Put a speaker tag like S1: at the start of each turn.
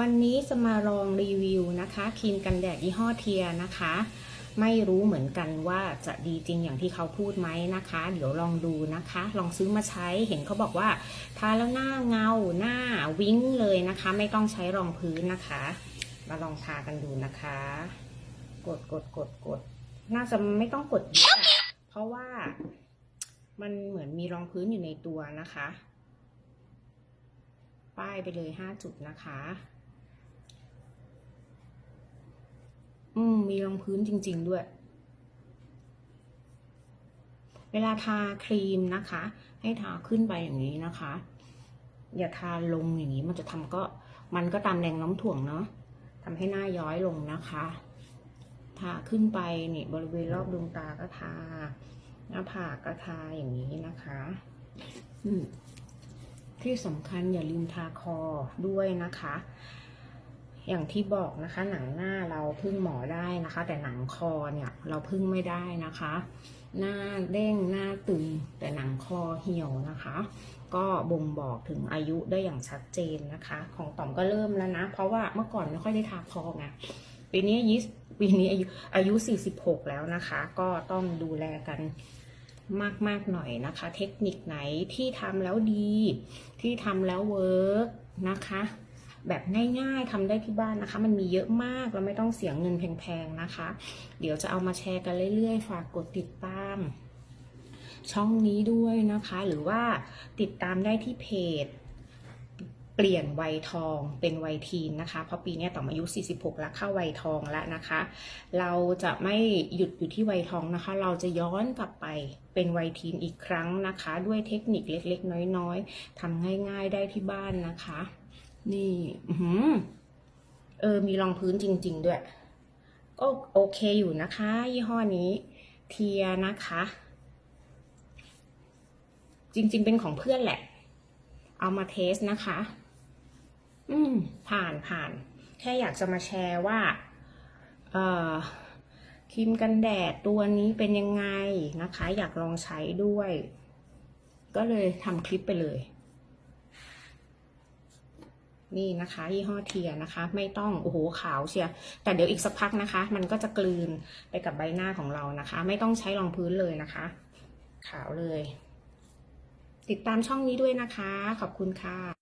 S1: วันนี้จะมาลองรีวิวนะคะครีมกันแดดยี่ห้อเทียนะคะ ไม่รู้เหมือนกันว่าจะดีจริงอย่างที่เขาพูดไหมนะคะ เดี๋ยวลองดูนะคะ ลองซื้อมาใช้เห็นเขาบอกว่าทาแล้วหน้าเงาหน้าวิ้งเลยนะคะ ไม่ต้องใช้รองพื้นนะคะ มาลองทากันดูนะคะ กดกดกดกดน่าจะไม่ต้องกดเยอะเพราะว่ามันเหมือนมีรองพื้นอยู่ในตัวนะคะ ป้ายไปเลยห้าจุดนะคะ อืม มีรองพื้นจริง ๆ ด้วย เวลาทาครีมนะคะ ให้ทาขึ้นไปอย่างนี้นะคะ อย่าทาลงอย่างนี้ มันจะทำก็ มันก็ตามแรงน้ำถ่วงเนาะทำให้หน้าย้อยลงนะคะ ทาขึ้นไปเนี่ยบริเวณรอบดวงตาก็ทา หน้าผากก็ทาอย่างนี้นะคะ อืมที่สำคัญอย่าลืมทาคอด้วยนะคะ อย่างที่บอกนะคะ หนังหน้าเราพึ่งหมอได้นะคะ แต่หนังคอเนี่ยเราพึ่งไม่ได้นะคะ หน้าเด้งหน้าตึงแต่หนังคอเหี่ยวนะคะ ก็บ่งบอกถึงอายุได้อย่างชัดเจนนะคะ ของต่อมก็เริ่มแล้วนะ เพราะว่าเมื่อก่อนไม่ค่อยได้ทาคอไงปีนี้ยี่สิบปีนี้อายุอายุ 46 แล้วนะคะ ก็ต้องดูแลกันมาก ๆ หน่อยนะคะ เทคนิคไหนที่ทำแล้วดี ที่ทำแล้วเวิร์กนะคะ แบบง่ายๆทำได้ที่บ้านนะคะ มันมีเยอะมากเราไม่ต้องเสียเงินแพงๆนะคะ เดี๋ยวจะเอามาแชร์กันเรื่อยๆ ฝากกดติดตาม ช่องนี้ด้วยนะคะ หรือว่าติดตามได้ที่เพจเปลี่ยนวัยทองเป็นวัยทีนนะคะ เพราะปีนี้ต่อมอายุ 46 แล้วเข้าวัยทองแล้วนะคะ เราจะไม่หยุดอยู่ที่วัยทองนะคะ เราจะย้อนกลับไปเป็นวัยทีนอีกครั้งนะคะ ด้วยเทคนิคเล็กๆ น้อยๆทำง่ายๆได้ที่บ้านนะคะ นี่หือเออ มีรองพื้นจริง ๆ ด้วย ก็โอเคอยู่นะคะ ยี่ห้อนี้ เทียนะคะ จริง ๆ เป็นของเพื่อนแหละ เอามาเทสนะคะ อืม ผ่านผ่าน แค่อยากจะมาแชร์ว่า เอ่อครีมกันแดดตัวนี้เป็นยังไงนะคะ อยากลองใช้ด้วย ก็เลยทำคลิปไปเลย นี่นะคะยี่ห้อเทียนะคะ ไม่ต้องโอ้โหขาวเชียร์แต่เดี๋ยวอีกสักพักนะคะ มันก็จะกลืนไปกับใบหน้าของเรานะคะ ไม่ต้องใช้รองพื้นเลยนะคะ ขาวเลย ติดตามช่องนี้ด้วยนะคะ ขอบคุณค่ะ